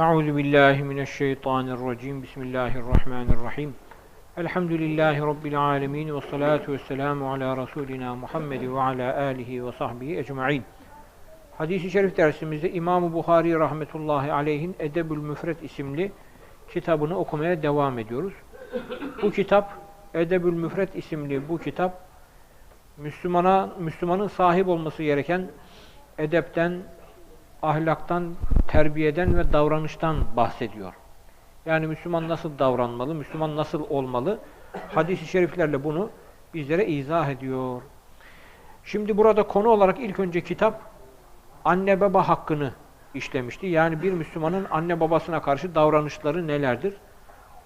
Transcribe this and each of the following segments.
Euzu billahi mineşşeytanirracim. Bismillahirrahmanirrahim. Elhamdülillahi rabbil alamin ve salatu vesselamu ala rasulina Muhammed ve ala alihi ve sahbihi ecmaîn. Hadis-i şerif dersimizde İmam Buhari rahmetullahi aleyhin Edebül Müfret isimli kitabını okumaya devam ediyoruz. Bu kitap Edebül Müfret isimli bu kitap Müslümana Müslümanın sahip olması gereken edepten, ahlaktan, terbiyeden ve davranıştan bahsediyor. Yani Müslüman nasıl davranmalı, Müslüman nasıl olmalı? Hadis-i şeriflerle bunu bizlere izah ediyor. Şimdi burada konu olarak ilk önce kitap anne baba hakkını işlemişti. Yani bir Müslümanın anne babasına karşı davranışları nelerdir?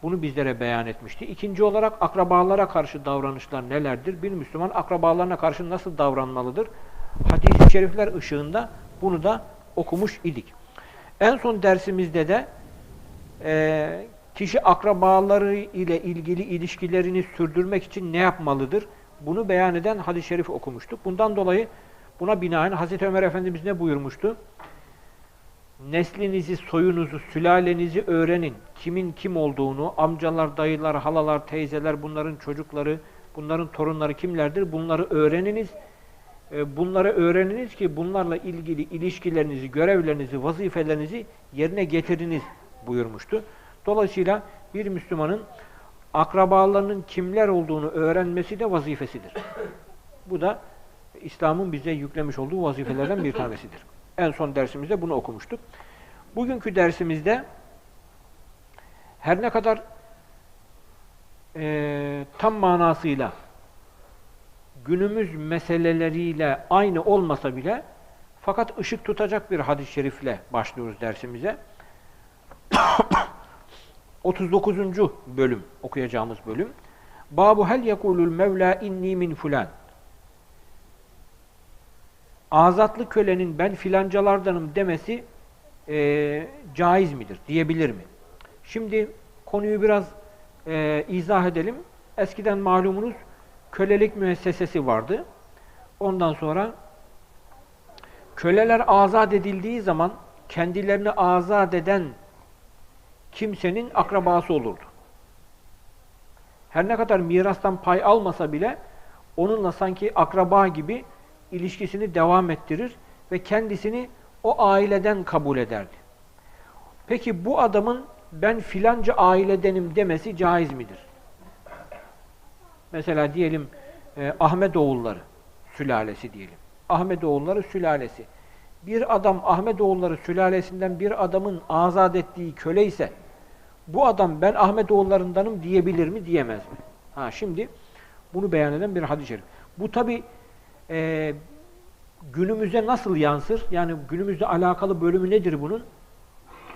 Bunu bizlere beyan etmişti. İkinci olarak akrabalara karşı davranışlar nelerdir? Bir Müslüman akrabalarına karşı nasıl davranmalıdır? Hadis-i şerifler ışığında bunu da okumuş idik. En son dersimizde de e, kişi akrabaları ile ilgili ilişkilerini sürdürmek için ne yapmalıdır? Bunu beyan eden hadis-i şerif okumuştuk. Bundan dolayı buna binaen Hazreti Ömer Efendimiz ne buyurmuştu? Neslinizi, soyunuzu, sülalenizi öğrenin. Kimin kim olduğunu, amcalar, dayılar, halalar, teyzeler, bunların çocukları, bunların torunları kimlerdir? Bunları öğreniniz. E, bunları öğreniniz ki bunlarla ilgili ilişkilerinizi, görevlerinizi, vazifelerinizi yerine getiriniz buyurmuştu. Dolayısıyla bir Müslümanın akrabalarının kimler olduğunu öğrenmesi de vazifesidir. Bu da İslam'ın bize yüklemiş olduğu vazifelerden bir tanesidir. En son dersimizde bunu okumuştuk. Bugünkü dersimizde her ne kadar e, tam manasıyla günümüz meseleleriyle aynı olmasa bile fakat ışık tutacak bir hadis-i şerifle başlıyoruz dersimize. 39. bölüm okuyacağımız bölüm. Babu hel yekulul mevla inni min fulan. Azatlı kölenin ben filancalardanım demesi e, caiz midir? Diyebilir mi? Şimdi konuyu biraz e, izah edelim. Eskiden malumunuz kölelik müessesesi vardı. Ondan sonra köleler azat edildiği zaman kendilerini azat eden kimsenin akrabası olurdu. Her ne kadar mirastan pay almasa bile onunla sanki akraba gibi ilişkisini devam ettirir ve kendisini o aileden kabul ederdi. Peki bu adamın ben filanca ailedenim demesi caiz midir? Mesela diyelim e, Ahmetoğulları sülalesi diyelim. Ahmetoğulları sülalesi. Bir adam Ahmetoğulları sülalesinden bir adamın azat ettiği köle ise bu adam ben Ahmetoğullarındanım diyebilir mi diyemez mi? Ha şimdi bunu beyan eden bir hadis-i şerif. Bu tabi e, günümüze nasıl yansır? Yani günümüzde alakalı bölümü nedir bunun?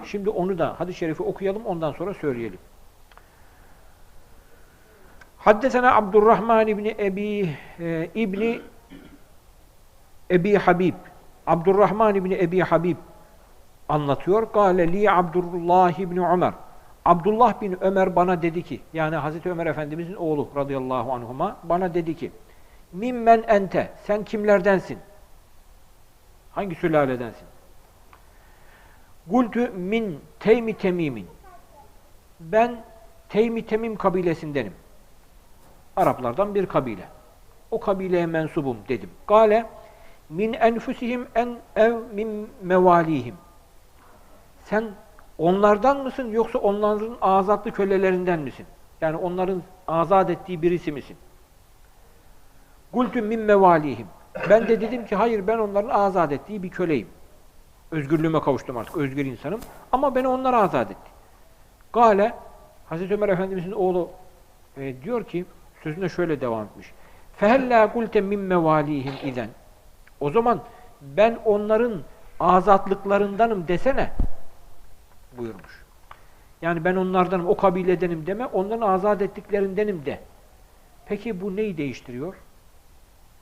Şimdi onu da hadis-i şerifi okuyalım ondan sonra söyleyelim. Haddesena Abdurrahman İbni Ebi e, İbni Ebi Habib Abdurrahman İbni Ebi Habib anlatıyor. Kale li Abdullah İbni Ömer Abdullah bin Ömer bana dedi ki yani Hazreti Ömer Efendimizin oğlu radıyallahu anhuma bana dedi ki Mimmen ente sen kimlerdensin? Hangi sülaledensin? Gultü min teymi temimin ben Teymi Temim kabilesindenim. Araplardan bir kabile. O kabileye mensubum dedim. Gale min enfusihim en ev min mevalihim. Sen onlardan mısın yoksa onların azatlı kölelerinden misin? Yani onların azat ettiği birisi misin? Gultüm min mevalihim. Ben de dedim ki hayır ben onların azat ettiği bir köleyim. Özgürlüğüme kavuştum artık. Özgür insanım. Ama beni onlar azat etti. Gale Hazreti Ömer Efendimiz'in oğlu e, diyor ki sözüne şöyle devam etmiş. Fehella gulte min mevalihim iden. O zaman ben onların azatlıklarındanım desene buyurmuş. Yani ben onlardanım, o kabiledenim deme, onların azat ettiklerindenim de. Peki bu neyi değiştiriyor?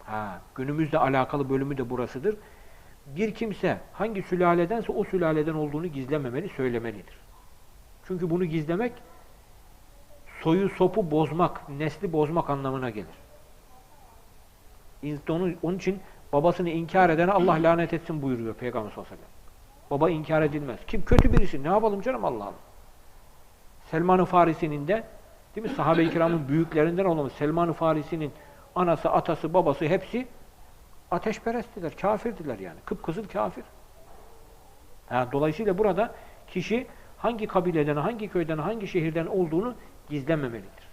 Ha, günümüzde alakalı bölümü de burasıdır. Bir kimse hangi sülaledense o sülaleden olduğunu gizlememeli, söylemelidir. Çünkü bunu gizlemek soyu sopu bozmak, nesli bozmak anlamına gelir. Onun, onun için babasını inkar edene Allah lanet etsin buyuruyor Peygamber sallallahu aleyhi ve sellem. Baba inkar edilmez. Kim kötü birisi ne yapalım canım Allah Allah. Selman-ı Farisi'nin de değil mi sahabe-i kiramın büyüklerinden olan Selman-ı Farisi'nin anası, atası, babası hepsi ateşperesttiler, kafirdiler yani. Kıpkızıl kafir. Ha, dolayısıyla burada kişi hangi kabileden, hangi köyden, hangi şehirden olduğunu gizlememelidir.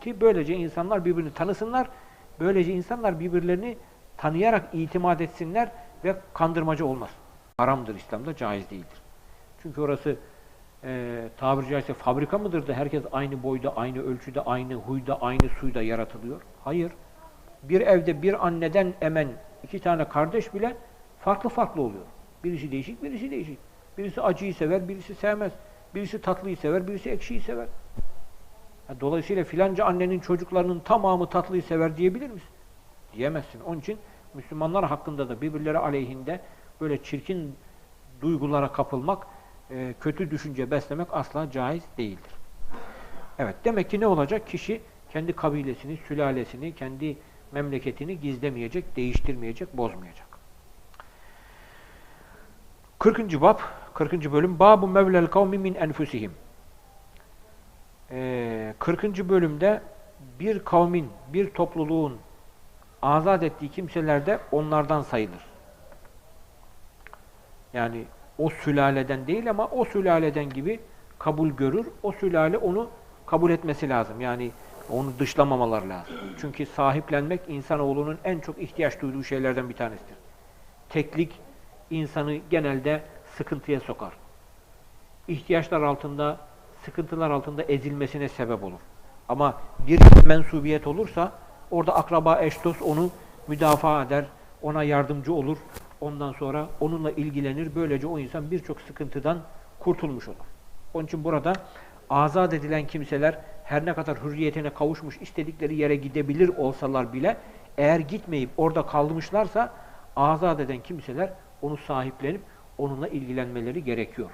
Ki böylece insanlar birbirini tanısınlar, böylece insanlar birbirlerini tanıyarak itimat etsinler ve kandırmacı olmaz. Haramdır İslam'da, caiz değildir. Çünkü orası e, tabiri caizse fabrika mıdır da herkes aynı boyda, aynı ölçüde, aynı huyda, aynı suyda yaratılıyor? Hayır. Bir evde bir anneden emen iki tane kardeş bile farklı farklı oluyor. Birisi değişik, birisi değişik. Birisi acıyı sever, birisi sevmez. Birisi tatlıyı sever, birisi ekşiyi sever. Dolayısıyla filanca annenin çocuklarının tamamı tatlıyı sever diyebilir misin? Diyemezsin. Onun için Müslümanlar hakkında da birbirleri aleyhinde böyle çirkin duygulara kapılmak, e, kötü düşünce beslemek asla caiz değildir. Evet, demek ki ne olacak? Kişi kendi kabilesini, sülalesini, kendi memleketini gizlemeyecek, değiştirmeyecek, bozmayacak. 40. bab, 40. bölüm Babu mevlel kavmi min enfusihim. Ee, 40. bölümde bir kavmin, bir topluluğun azat ettiği kimseler de onlardan sayılır. Yani o sülaleden değil ama o sülaleden gibi kabul görür. O sülale onu kabul etmesi lazım. Yani onu dışlamamalar lazım. Çünkü sahiplenmek insanoğlunun en çok ihtiyaç duyduğu şeylerden bir tanesidir. Teklik insanı genelde sıkıntıya sokar. İhtiyaçlar altında, sıkıntılar altında ezilmesine sebep olur. Ama bir mensubiyet olursa orada akraba, eş, dost onu müdafaa eder, ona yardımcı olur. Ondan sonra onunla ilgilenir. Böylece o insan birçok sıkıntıdan kurtulmuş olur. Onun için burada azat edilen kimseler her ne kadar hürriyetine kavuşmuş, istedikleri yere gidebilir olsalar bile eğer gitmeyip orada kalmışlarsa azat eden kimseler onu sahiplenip onunla ilgilenmeleri gerekiyor.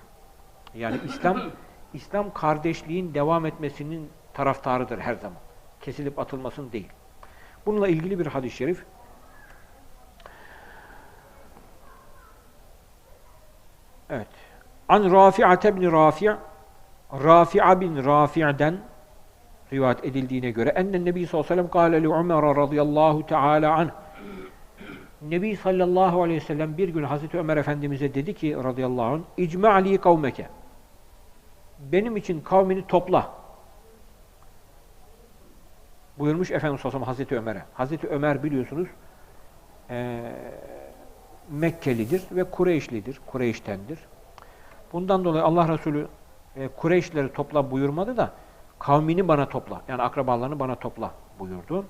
Yani İslam İslam kardeşliğin devam etmesinin taraftarıdır her zaman. Kesilip atılmasın değil. Bununla ilgili bir hadis-i şerif Evet. An Rafi'ate bin Rafi' Rafi'a bin Rafi'den rivayet edildiğine göre ennen Nebi sallallahu aleyhi ve sellem kâle li radıyallahu teâlâ anh Nebi sallallahu aleyhi ve sellem bir gün Hazreti Ömer Efendimiz'e dedi ki radıyallahu anh İcme'ali kavmeke benim için kavmini topla buyurmuş Efendimiz sallallahu aleyhi ve sellem Hazreti Ömer'e. Hazreti Ömer biliyorsunuz ee, Mekkelidir ve Kureyşlidir, Kureyş'tendir. Bundan dolayı Allah Resulü e, Kureyşleri topla buyurmadı da kavmini bana topla, yani akrabalarını bana topla buyurdu.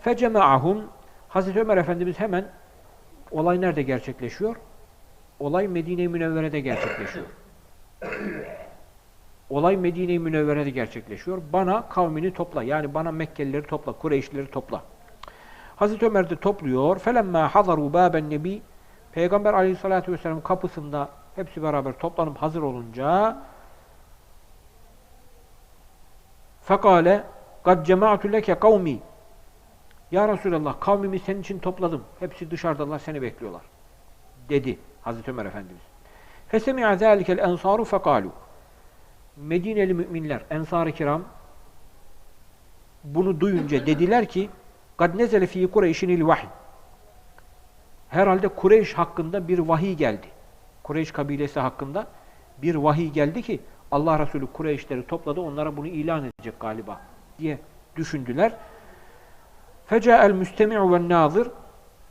Feceme'ahum Hazreti Ömer Efendimiz hemen olay nerede gerçekleşiyor? Olay Medine-i Münevvere'de gerçekleşiyor. olay Medine-i Münevvere'de gerçekleşiyor. Bana kavmini topla, yani bana Mekkelileri topla, Kureyşlileri topla. Hazreti Ömer de topluyor. فَلَمَّا حَضَرُوا بَابَ النَّبِي Peygamber aleyhissalatü vesselam kapısında hepsi beraber toplanıp hazır olunca فَقَالَ قَدْ جَمَعْتُ لَكَ قَوْمِي Ya Resulallah kavmimi senin için topladım. Hepsi dışarıdalar seni bekliyorlar. Dedi Hazreti Ömer Efendimiz. فَسَمِعَ ذَٰلِكَ الْاَنْصَارُ فَقَالُوا Medineli müminler, ensar-ı kiram bunu duyunca dediler ki قَدْ نَزَلَ ف۪ي قُرَيْشِنِ الْوَحِيِ Herhalde Kureyş hakkında bir vahiy geldi. Kureyş kabilesi hakkında bir vahiy geldi ki Allah Resulü Kureyşleri topladı, onlara bunu ilan edecek galiba diye düşündüler. Feca'el müstemi'u ve nazır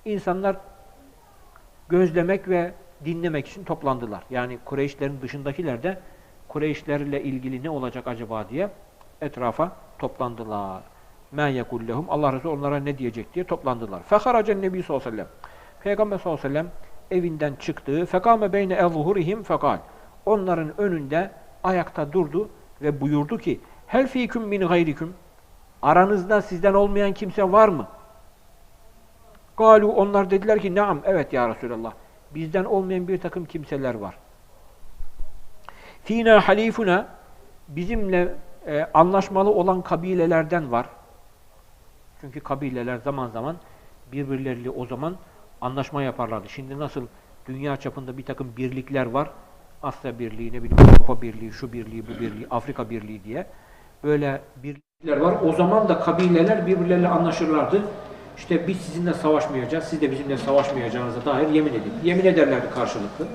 insanlar gözlemek ve dinlemek için toplandılar. Yani Kureyşlerin dışındakiler de Kureyşlerle ilgili ne olacak acaba diye etrafa toplandılar. Men yekullehum Allah Resulü onlara ne diyecek diye toplandılar. Feharacen Nebi sallallahu aleyhi ve sellem Peygamber sallallahu aleyhi ve sellem evinden çıktı. Fekame beyne ezhurihim fekal. Onların önünde ayakta durdu ve buyurdu ki: "Hel fiküm min gayrikum?" Aranızda sizden olmayan kimse var mı? Galu onlar dediler ki: "Naam, evet ya Resulallah. Bizden olmayan bir takım kimseler var." Fina halifuna bizimle e, anlaşmalı olan kabilelerden var. Çünkü kabileler zaman zaman birbirleriyle o zaman anlaşma yaparlardı. Şimdi nasıl dünya çapında bir takım birlikler var. Asya Birliği, ne bileyim Avrupa Birliği, şu birliği, bu birliği, Afrika Birliği diye. Böyle birlikler var. O zaman da kabileler birbirleriyle anlaşırlardı. İşte biz sizinle savaşmayacağız, siz de bizimle savaşmayacağınıza dair yemin edin. Yemin ederlerdi karşılıklı.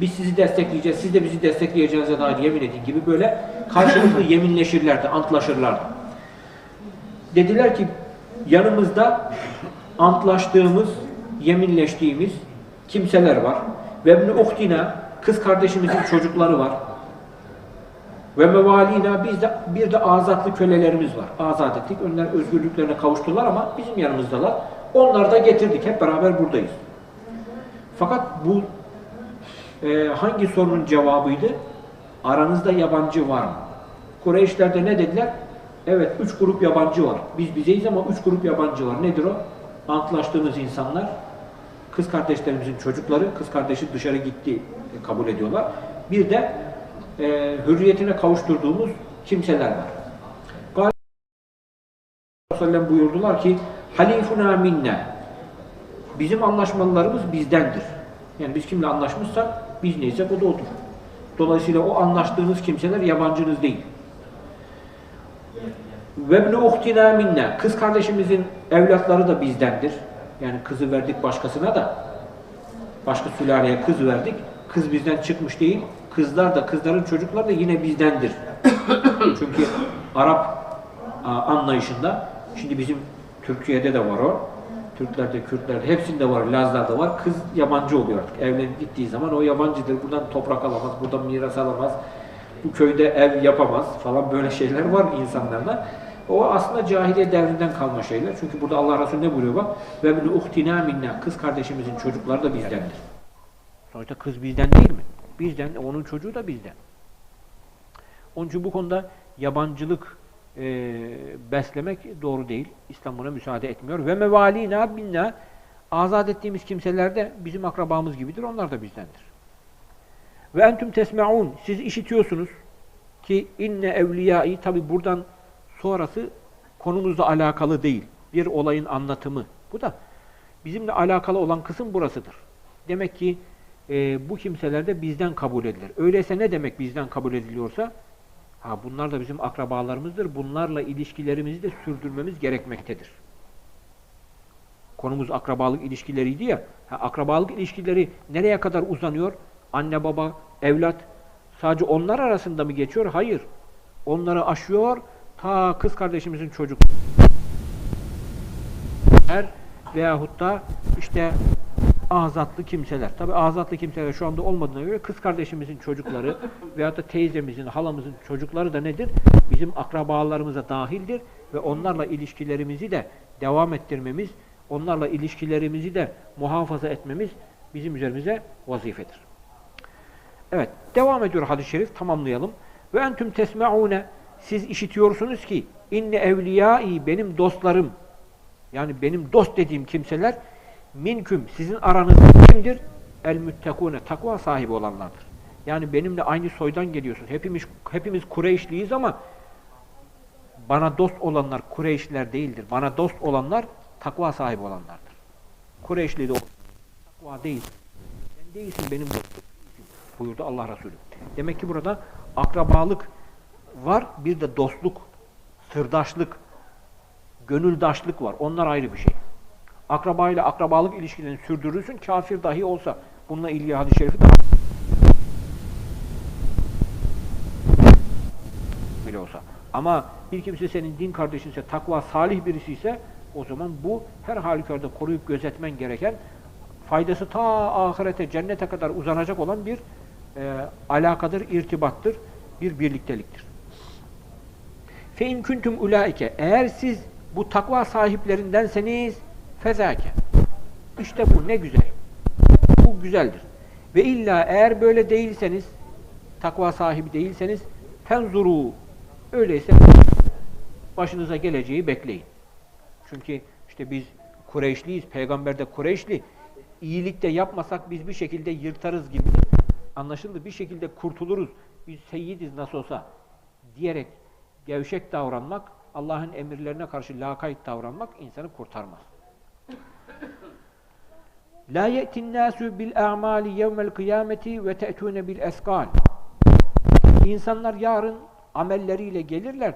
Biz sizi destekleyeceğiz, siz de bizi destekleyeceğinize dair yemin edin gibi böyle karşılıklı yeminleşirlerdi, antlaşırlardı. Dediler ki yanımızda antlaştığımız, yeminleştiğimiz kimseler var. Ve ibn uhtina kız kardeşimizin çocukları var. Ve mevalina biz de bir de azatlı kölelerimiz var. Azat ettik. Onlar özgürlüklerine kavuştular ama bizim yanımızdalar. Onları da getirdik. Hep beraber buradayız. Fakat bu e, hangi sorunun cevabıydı? Aranızda yabancı var mı? Kureyşler de ne dediler? Evet, üç grup yabancı var. Biz bizeyiz ama üç grup yabancı var. Nedir o? Antlaştığımız insanlar, kız kardeşlerimizin çocukları, kız kardeşi dışarı gitti e, kabul ediyorlar. Bir de e, hürriyetine kavuşturduğumuz kimseler var. Gal- Sellem buyurdular ki halifuna minne bizim anlaşmalılarımız bizdendir. Yani biz kimle anlaşmışsak biz neysek o da odur. Dolayısıyla o anlaştığınız kimseler yabancınız değil. İbn uhtina minne kız kardeşimizin evlatları da bizdendir. Yani kızı verdik başkasına da başka sülaleye kız verdik. Kız bizden çıkmış değil. Kızlar da kızların çocukları da yine bizdendir. Çünkü Arap anlayışında şimdi bizim Türkiye'de de var o. Türklerde, Kürtlerde hepsinde var, Lazlarda var. Kız yabancı oluyor artık. Evlenip gittiği zaman o yabancıdır. Buradan toprak alamaz, buradan miras alamaz. Bu köyde ev yapamaz falan böyle şeyler var insanlarda. O aslında cahiliye devrinden kalma şeyler. Çünkü burada Allah Resulü ne buyuruyor bak? Ve bin uhtina minna. Kız kardeşimizin çocukları da bizdendir. Sonuçta kız bizden değil mi? Bizden, onun çocuğu da bizden. Onun için bu konuda yabancılık e, beslemek doğru değil. İslam buna müsaade etmiyor. Ve mevalina binna azat ettiğimiz kimseler de bizim akrabamız gibidir. Onlar da bizdendir. Ve entüm tesmeun siz işitiyorsunuz ki inne evliyai tabi buradan sonrası konumuzla alakalı değil. Bir olayın anlatımı. Bu da bizimle alakalı olan kısım burasıdır. Demek ki e, bu kimseler de bizden kabul edilir. Öyleyse ne demek bizden kabul ediliyorsa? Ha bunlar da bizim akrabalarımızdır. Bunlarla ilişkilerimizi de sürdürmemiz gerekmektedir. Konumuz akrabalık ilişkileriydi ya. Ha, akrabalık ilişkileri nereye kadar uzanıyor? Anne baba, evlat sadece onlar arasında mı geçiyor? Hayır. Onları aşıyor ta kız kardeşimizin çocuk er veyahut da işte azatlı kimseler. Tabi azatlı kimseler şu anda olmadığına göre kız kardeşimizin çocukları veyahut da teyzemizin, halamızın çocukları da nedir? Bizim akrabalarımıza dahildir ve onlarla ilişkilerimizi de devam ettirmemiz, onlarla ilişkilerimizi de muhafaza etmemiz bizim üzerimize vazifedir. Evet, devam ediyor hadis-i şerif, tamamlayalım. Ve entüm tesmeune siz işitiyorsunuz ki inne evliyai benim dostlarım yani benim dost dediğim kimseler minküm sizin aranızda kimdir? El müttekune takva sahibi olanlardır. Yani benimle aynı soydan geliyorsun. Hepimiz hepimiz Kureyşliyiz ama bana dost olanlar Kureyşliler değildir. Bana dost olanlar takva sahibi olanlardır. Kureyşli de takva değil. Sen değilsin benim dostum buyurdu Allah Resulü. Demek ki burada akrabalık var, bir de dostluk, sırdaşlık, gönüldaşlık var. Onlar ayrı bir şey. Akraba ile akrabalık ilişkilerini sürdürürsün, kafir dahi olsa. Bununla ilgili hadis-i şerifi daha bile olsa. Ama bir kimse senin din kardeşinse, takva, salih birisi ise o zaman bu her halükarda koruyup gözetmen gereken faydası ta ahirete, cennete kadar uzanacak olan bir e, alakadır, irtibattır, bir birlikteliktir. Fe in kuntum ulaike eğer siz bu takva sahiplerindenseniz fezake. İşte bu ne güzel. Bu güzeldir. Ve illa eğer böyle değilseniz takva sahibi değilseniz fenzuru öyleyse başınıza geleceği bekleyin. Çünkü işte biz Kureyşliyiz, peygamber de Kureyşli. İyilikte yapmasak biz bir şekilde yırtarız gibi. Anlaşıldı. Bir şekilde kurtuluruz. Biz seyyidiz nasıl olsa diyerek gevşek davranmak, Allah'ın emirlerine karşı lakayt davranmak insanı kurtarmaz. La ye'tin nasu bil a'mali yevmel kıyameti ve te'tune bil eskal. İnsanlar yarın amelleriyle gelirler.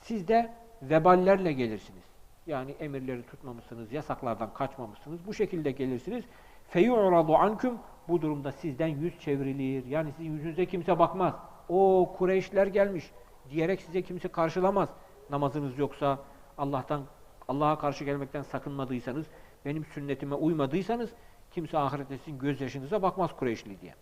Siz de veballerle gelirsiniz. Yani emirleri tutmamışsınız, yasaklardan kaçmamışsınız. Bu şekilde gelirsiniz. Feyu'radu ankum bu durumda sizden yüz çevrilir. Yani sizin yüzünüze kimse bakmaz. O Kureyşler gelmiş diyerek size kimse karşılamaz. Namazınız yoksa Allah'tan Allah'a karşı gelmekten sakınmadıysanız, benim sünnetime uymadıysanız kimse ahirette sizin gözyaşınıza bakmaz Kureyşli diye.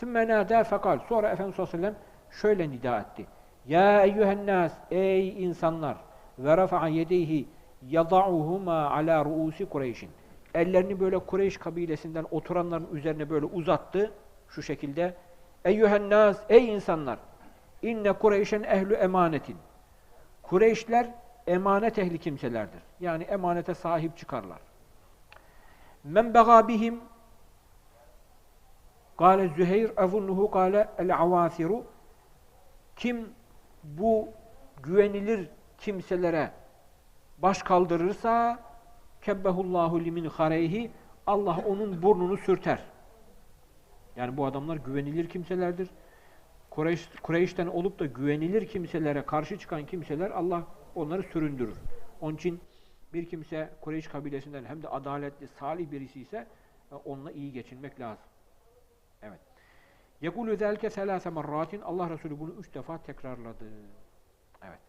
ثُمَّ نَادَى فَقَالْ Sonra Efendimiz sallallahu aleyhi ve sellem şöyle nida etti. Ya eyyühen nas, ey insanlar ve rafa'a yedeyhi yada'uhuma ala ruusi Kureyş'in. Ellerini böyle Kureyş kabilesinden oturanların üzerine böyle uzattı şu şekilde. Eyyühen nas, ey insanlar inne Kureyşen ehlu emanetin. Kureyşler emanet ehli kimselerdir. Yani emanete sahip çıkarlar. Men bega bihim Kale Züheyr evunnuhu kale el-avasiru kim bu güvenilir kimselere baş kaldırırsa kebbehullahu limin hareyhi Allah onun burnunu sürter. Yani bu adamlar güvenilir kimselerdir. Kureyş, Kureyş'ten olup da güvenilir kimselere karşı çıkan kimseler Allah onları süründürür. Onun için bir kimse Kureyş kabilesinden hem de adaletli, salih birisi ise e, onunla iyi geçinmek lazım. Evet. Yekulu zelke selase merratin Allah Resulü bunu üç defa tekrarladı. Evet.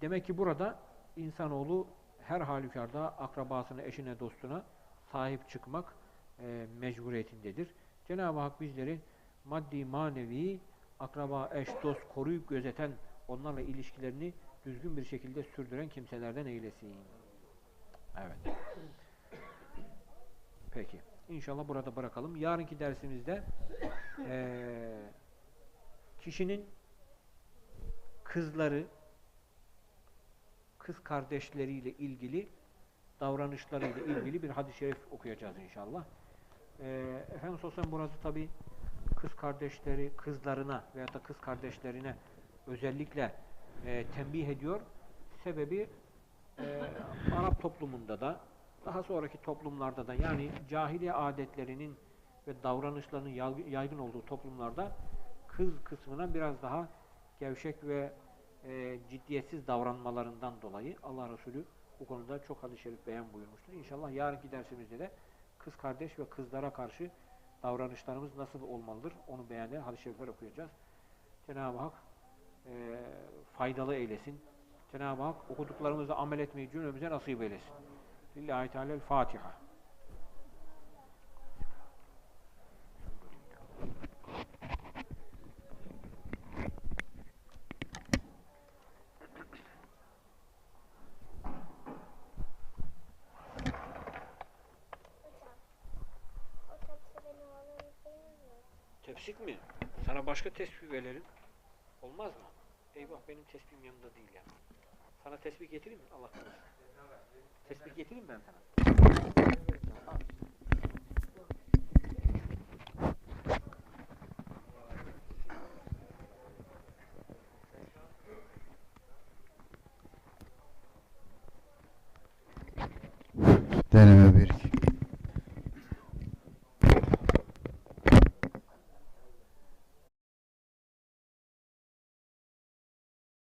Demek ki burada insanoğlu her halükarda akrabasına, eşine, dostuna sahip çıkmak e, mecburiyetindedir. Cenab-ı Hak bizleri maddi, manevi, akraba, eş, dost koruyup gözeten, onlarla ilişkilerini düzgün bir şekilde sürdüren kimselerden eylesin. Evet. Peki. İnşallah burada bırakalım. Yarınki dersimizde eee, kişinin kızları, kız kardeşleriyle ilgili davranışlarıyla ilgili bir hadis-i şerif okuyacağız inşallah. Eee Efendimiz Sosyal burası tabi kız kardeşleri, kızlarına veya da kız kardeşlerine özellikle eee, tembih ediyor. Sebebi eee, Arap toplumunda da daha sonraki toplumlarda da yani cahiliye adetlerinin ve davranışlarının yaygın olduğu toplumlarda kız kısmına biraz daha gevşek ve e, ciddiyetsiz davranmalarından dolayı Allah Resulü bu konuda çok hadis-i şerif beyan buyurmuştur. İnşallah yarınki dersimizde de kız kardeş ve kızlara karşı davranışlarımız nasıl olmalıdır onu beğenen hadis-i şerifler okuyacağız. Cenab-ı Hak e, faydalı eylesin. Cenab-ı Hak okuduklarımızla amel etmeyi cümlemize nasip eylesin. Lillahi değil mi? Tepsik mi? Sana başka tespih verelim. Olmaz mı? Eyvah benim tespihim yanında değil ya. Sana tespih getireyim mi? Allah korusun. Tespih getireyim ben sana. Deneme bir.